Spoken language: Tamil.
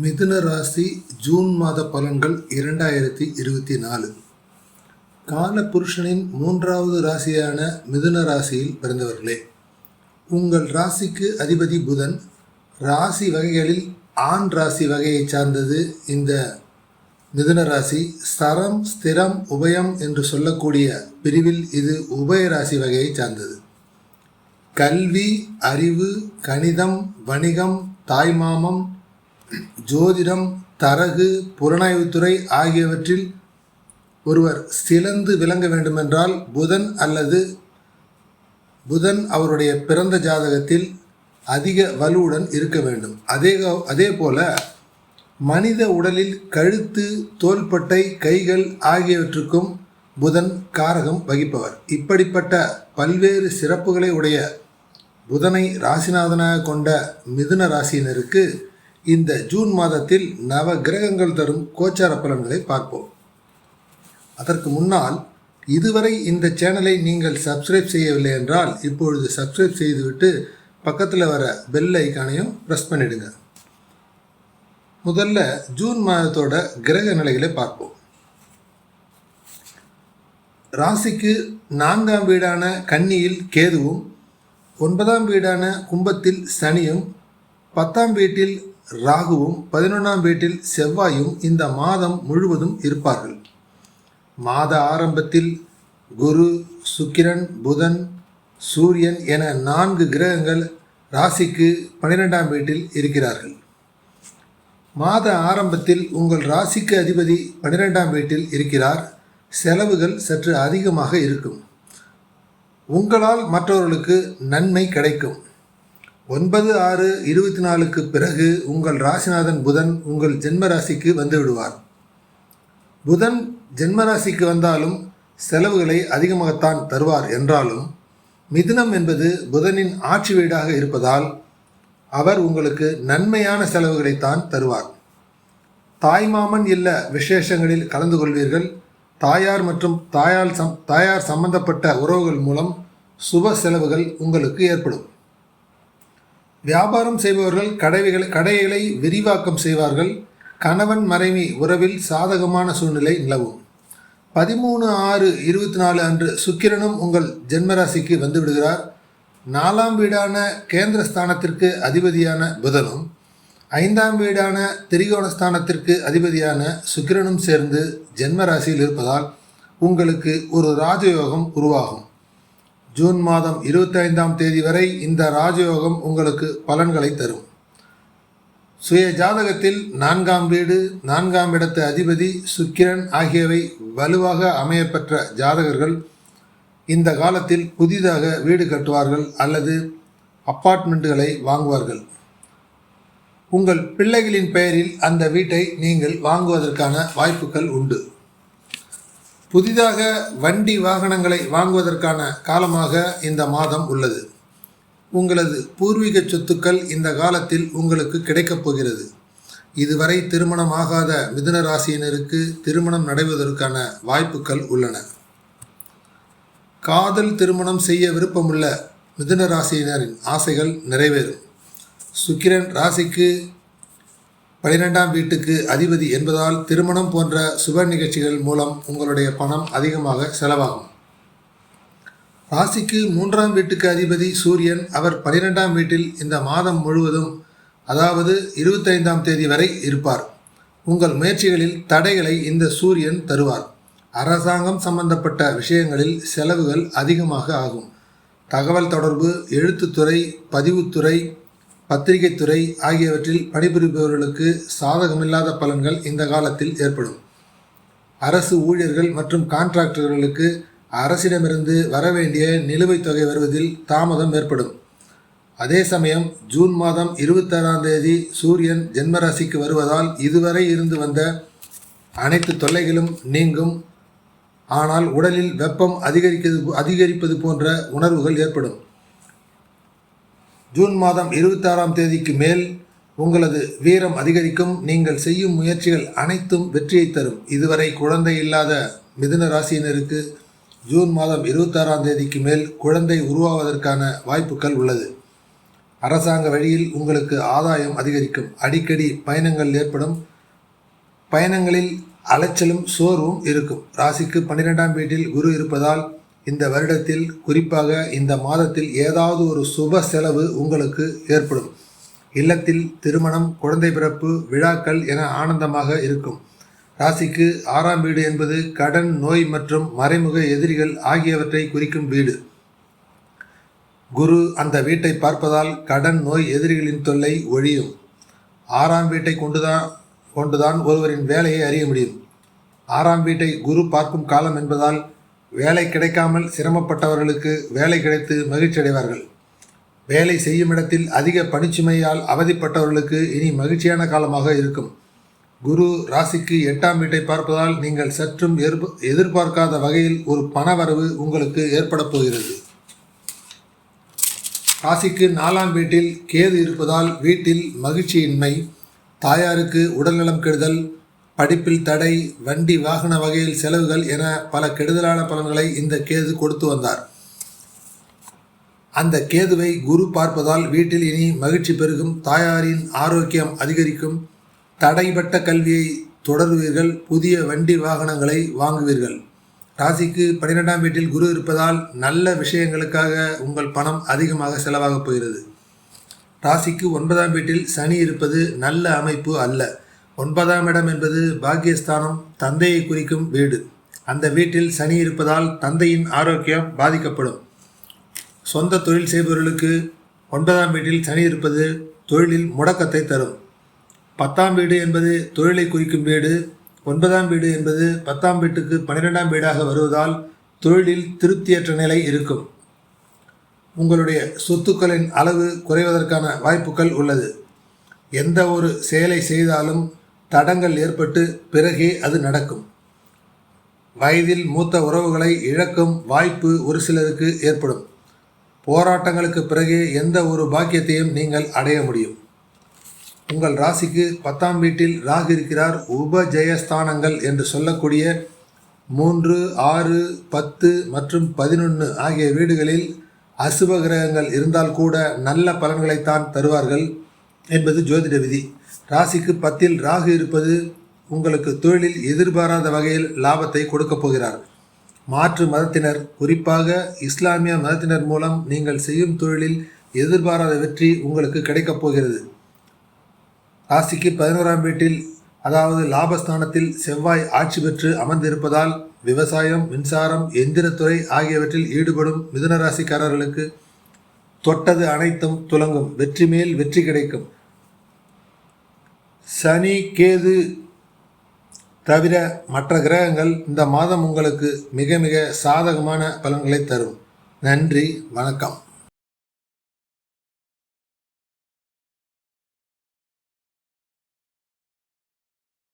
மிதுன ராசி ஜூன் மாத பலன்கள் இரண்டாயிரத்தி இருபத்தி நாலு. கால புருஷனின் மூன்றாவது ராசியான மிதுன ராசியில் பிறந்தவர்களே உங்கள் ராசிக்கு அதிபதி புதன் ராசி வகைகளில் ஆண் ராசி வகையை சார்ந்தது இந்த மிதுன ராசி. ஸ்தரம் ஸ்திரம் உபயம் என்று சொல்லக்கூடிய பிரிவில் இது உபய ராசி வகையை சார்ந்தது. கல்வி அறிவு கணிதம் வணிகம் தாய்மாமம் ஜோதிடம் தரகு புலனாய்வுத்துறை ஆகியவற்றில் ஒருவர் சிலந்து விளங்க வேண்டுமென்றால் புதன் அல்லது புதன் அவருடைய பிறந்த ஜாதகத்தில் அதிக வலுவுடன் இருக்க வேண்டும். அதே அதே போல மனித உடலில் கழுத்து தோள்பட்டை கைகள் ஆகியவற்றுக்கும் புதன் காரகம் வகிப்பவர். இப்படிப்பட்ட பல்வேறு சிறப்புகளை உடைய புதனை ராசிநாதனாக கொண்ட மிதுன ராசியினருக்கு இந்த ஜூன் மாதத்தில் நவ கிரகங்கள் தரும் கோச்சார பலன்களை பார்ப்போம். அதற்கு முன்னால் இதுவரை இந்த சேனலை நீங்கள் சப்ஸ்கிரைப் செய்யவில்லை என்றால் இப்பொழுது சப்ஸ்கிரைப் செய்துவிட்டு பக்கத்தில் வர பெல் ஐக்கானையும் ப்ரெஸ் பண்ணிடுங்க. முதல்ல ஜூன் மாதத்தோட கிரக நிலைகளை பார்ப்போம். ராசிக்கு நான்காம் வீடான கன்னியில் கேதுவும் ஒன்பதாம் வீடான கும்பத்தில் சனியும் பத்தாம் வீட்டில் ராகுவும் பதினொன்றாம் வீட்டில் செவ்வாயும் இந்த மாதம் முழுவதும் இருப்பார்கள். மாத ஆரம்பத்தில் குரு சுக்கிரன் புதன் சூரியன் என நான்கு கிரகங்கள் ராசிக்கு பன்னிரெண்டாம் வீட்டில் இருக்கிறார்கள். மாத ஆரம்பத்தில் உங்கள் ராசிக்கு அதிபதி பன்னிரெண்டாம் வீட்டில் இருக்கிறார். செலவுகள் சற்று அதிகமாக இருக்கும். உங்களால் மற்றவர்களுக்கு நன்மை கிடைக்கும். ஒன்பது ஆறு இருபத்தி நாலுக்கு பிறகு உங்கள் ராசிநாதன் புதன் உங்கள் ஜென்ம ராசிக்கு வந்து விடுவார் புதன் ஜென்ம ராசிக்கு வந்தாலும் செலவுகளை அதிகமாகத்தான் தருவார் என்றாலும் மிதுனம் என்பது புதனின் ஆட்சி வீடாக இருப்பதால் அவர் உங்களுக்கு நன்மையான செலவுகளைத்தான் தருவார். தாய்மாமன் இல்ல விசேஷங்களில் கலந்து கொள்வீர்கள். தாயார் மற்றும் தாயால் சம் தாயார் சம்பந்தப்பட்ட உறவுகள் மூலம் சுப செலவுகள் உங்களுக்கு ஏற்படும். வியாபாரம் செய்பவர்கள் கடைகளை கடைகளை விரிவாக்கம் செய்வார்கள். கணவன் மறைவி உறவில் சாதகமான சூழ்நிலை நிலவும். பதிமூணு ஆறு இருபத்தி நாலு அன்று சுக்கிரனும் உங்கள் ஜென்மராசிக்கு வந்து விடுகிறார். நாலாம் வீடான கேந்திரஸ்தானத்திற்கு அதிபதியான புதனும் ஐந்தாம் வீடான திரிகோணஸ்தானத்திற்கு அதிபதியான சுக்கிரனும் சேர்ந்து ஜென்ம ராசியில் இருப்பதால் உங்களுக்கு ஒரு ராஜயோகம் உருவாகும். ஜூன் மாதம் இருபத்தைந்தாம் தேதி வரை இந்த ராஜயோகம் உங்களுக்கு பலன்களை தரும். சுய ஜாதகத்தில் நான்காம் வீடு நான்காம் இடத்து அதிபதி சுக்கிரன் ஆகியவை வலுவாக அமையப்பெற்ற ஜாதகர்கள் இந்த காலத்தில் புதிதாக வீடு கட்டுவார்கள் அல்லது அப்பார்ட்மெண்ட்டுகளை வாங்குவார்கள். உங்கள் பிள்ளைகளின் பெயரில் அந்த வீட்டை நீங்கள் வாங்குவதற்கான வாய்ப்புகள் உண்டு. புதிதாக வண்டி வாகனங்களை வாங்குவதற்கான காலமாக இந்த மாதம் உள்ளது. உங்களது பூர்வீக சொத்துக்கள் இந்த காலத்தில் உங்களுக்கு கிடைக்கப் போகிறது. இதுவரை திருமணம் ஆகாத மிதுன ராசியினருக்கு திருமணம் நடைவதற்கான வாய்ப்புகள் உள்ளன. காதல் திருமணம் செய்ய விருப்பமுள்ள மிதுன ராசியினரின் ஆசைகள் நிறைவேறும். சுக்கிரன் ராசிக்கு பனிரெண்டாம் வீட்டுக்கு அதிபதி என்பதால் திருமணம் போன்ற சுப நிகழ்ச்சிகள் மூலம் உங்களுடைய பணம் அதிகமாக செலவாகும். ராசிக்கு மூன்றாம் வீட்டுக்கு அதிபதி சூரியன் அவர் பனிரெண்டாம் வீட்டில் இந்த மாதம் முழுவதும் அதாவது இருபத்தைந்தாம் தேதி வரை இருப்பார். உங்கள் முயற்சிகளில் தடைகளை இந்த சூரியன் தருவார். அரசாங்கம் சம்பந்தப்பட்ட விஷயங்களில் செலவுகள் அதிகமாக ஆகும். தகவல் தொடர்பு எழுத்துத்துறை பதிவுத்துறை பத்திரிகைத்துறை ஆகியவற்றில் பணிபுரிபவர்களுக்கு சாதகமில்லாத பலன்கள் இந்த காலத்தில் ஏற்படும். அரசு ஊழியர்கள் மற்றும் கான்ட்ராக்டர்களுக்கு அரசிடமிருந்து வரவேண்டிய நிலுவைத் தொகை வருவதில் தாமதம் ஏற்படும். அதே சமயம் ஜூன் மாதம் இருபத்தாறாம் தேதி சூரியன் ஜென்மராசிக்கு வருவதால் இதுவரை இருந்து வந்த அனைத்து தொல்லைகளும் நீங்கும். ஆனால் உடலில் வெப்பம் அதிகரிக்கிறது அதிகரிப்பது போன்ற உணர்வுகள் ஏற்படும். ஜூன் மாதம் இருபத்தாறாம் தேதிக்கு மேல் உங்களது வீரம் அதிகரிக்கும். நீங்கள் செய்யும் முயற்சிகள் அனைத்தும் வெற்றியை தரும். இதுவரை குழந்தை இல்லாத மிதுன ராசியினருக்கு ஜூன் மாதம் இருபத்தாறாம் தேதிக்கு மேல் குழந்தை உருவாவதற்கான வாய்ப்புகள் உள்ளது. அரசாங்க வழியில் உங்களுக்கு ஆதாயம் அதிகரிக்கும். அடிக்கடி பயணங்கள் ஏற்படும். பயணங்களில் அலைச்சலும் சோர்வும் இருக்கும். ராசிக்கு பன்னிரெண்டாம் வீட்டில் குரு இருப்பதால் இந்த வருடத்தில் குறிப்பாக இந்த மாதத்தில் ஏதாவது ஒரு சுப செலவு உங்களுக்கு ஏற்படும். இல்லத்தில் திருமணம் குழந்தை பிறப்பு விழாக்கள் என ஆனந்தமாக இருக்கும். ராசிக்கு ஆறாம் வீடு என்பது கடன் நோய் மற்றும் மறைமுக எதிரிகள் ஆகியவற்றை குறிக்கும் வீடு. குரு அந்த வீட்டை பார்ப்பதால் கடன் நோய் எதிரிகளின் தொல்லை ஒழியும். ஆறாம் வீட்டை கொண்டுதான் கொண்டுதான் ஒருவரின் வேலையை அறிய முடியும். ஆறாம் வீட்டை குரு பார்க்கும் காலம் என்பதால் வேலை கிடைக்காமல் சிரமப்பட்டவர்களுக்கு வேலை கிடைத்து மகிழ்ச்சி அடைவார்கள் வேலை செய்யும் இடத்தில் அதிக பணிச்சுமையால் அவதிப்பட்டவர்களுக்கு இனி மகிழ்ச்சியான காலமாக இருக்கும். குரு ராசிக்கு எட்டாம் வீட்டை பார்ப்பதால் நீங்கள் சற்றும் எதிர்பார்க்காத வகையில் ஒரு பணவரவு உங்களுக்கு ஏற்பட போகிறது. ராசிக்கு நாலாம் வீட்டில் கேது இருப்பதால் வீட்டில் மகிழ்ச்சியின்மை தாயாருக்கு உடல்நலம் கெடுதல் படிப்பில் தடை வண்டி வாகன வகையில் செலவுகள் என பல கெடுதலான பலன்களை இந்த கேது கொடுத்து வந்தார். அந்த கேதுவை குரு பார்ப்பதால் வீட்டில் இனி மகிழ்ச்சி பெருகும் தாயாரின் ஆரோக்கியம் அதிகரிக்கும் தடைப்பட்ட கல்வியை தொடருவீர்கள் புதிய வண்டி வாகனங்களை வாங்குவீர்கள். ராசிக்கு பன்னிரெண்டாம் வீட்டில் குரு இருப்பதால் நல்ல விஷயங்களுக்காக உங்கள் பணம் அதிகமாக செலவாகப் போகிறது. ராசிக்கு ஒன்பதாம் வீட்டில் சனி இருப்பது நல்ல அமைப்பு அல்ல. ஒன்பதாம் இடம் என்பது பாக்கியஸ்தானம் தந்தையை குறிக்கும் வீடு. அந்த வீட்டில் சனி இருப்பதால் தந்தையின் ஆரோக்கியம் பாதிக்கப்படும். சொந்த தொழில் செய்பவர்களுக்கு ஒன்பதாம் வீட்டில் சனி இருப்பது தொழிலில் முடக்கத்தை தரும். பத்தாம் வீடு என்பது தொழிலை குறிக்கும் வீடு. ஒன்பதாம் வீடு என்பது பத்தாம் வீட்டுக்கு பன்னிரெண்டாம் வீடாக வருவதால் தொழிலில் திருப்தியற்ற நிலை இருக்கும். உங்களுடைய சொத்துக்களின் அளவு குறைவதற்கான வாய்ப்புகள் உள்ளது. எந்த ஒரு செயலை செய்தாலும் தடங்கள் ஏற்பட்டு பிறகே அது நடக்கும். வயதில் மூத்த உறவுகளை இழக்கும் வாய்ப்பு ஒரு சிலருக்கு ஏற்படும். போராட்டங்களுக்கு பிறகே எந்த ஒரு பாக்கியத்தையும் நீங்கள் அடைய முடியும். உங்கள் ராசிக்கு பத்தாம் வீட்டில் ராகு இருக்கிறார். உபஜயஸ்தானங்கள் என்று சொல்லக்கூடிய மூன்று ஆறு பத்து மற்றும் பதினொன்று ஆகிய வீடுகளில் அசுப கிரகங்கள் இருந்தால் கூட நல்ல பலன்களைத்தான் தருவார்கள் என்பது ஜோதிட விதி. ராசிக்கு பத்தில் ராகு இருப்பது உங்களுக்கு தொழிலில் எதிர்பாராத வகையில் லாபத்தை கொடுக்கப் போகிறார். மாற்று மதத்தினர் குறிப்பாக இஸ்லாமிய மதத்தினர் மூலம் நீங்கள் செய்யும் தொழிலில் எதிர்பாராத வெற்றி உங்களுக்கு கிடைக்கப் போகிறது. ராசிக்கு பதினோராம் வீட்டில் அதாவது லாபஸ்தானத்தில் செவ்வாய் ஆட்சி பெற்று அமர்ந்திருப்பதால் விவசாயம் மின்சாரம் எந்திரத்துறை ஆகியவற்றில் ஈடுபடும் மிதுன ராசிக்காரர்களுக்கு தொட்டது அனைத்தும் துலங்கும். வெற்றி மேல் வெற்றி கிடைக்கும். சனி கேது தவிர மற்ற கிரகங்கள் இந்த மாதம் உங்களுக்கு மிக மிக சாதகமான பலன்களை தரும். நன்றி வணக்கம்.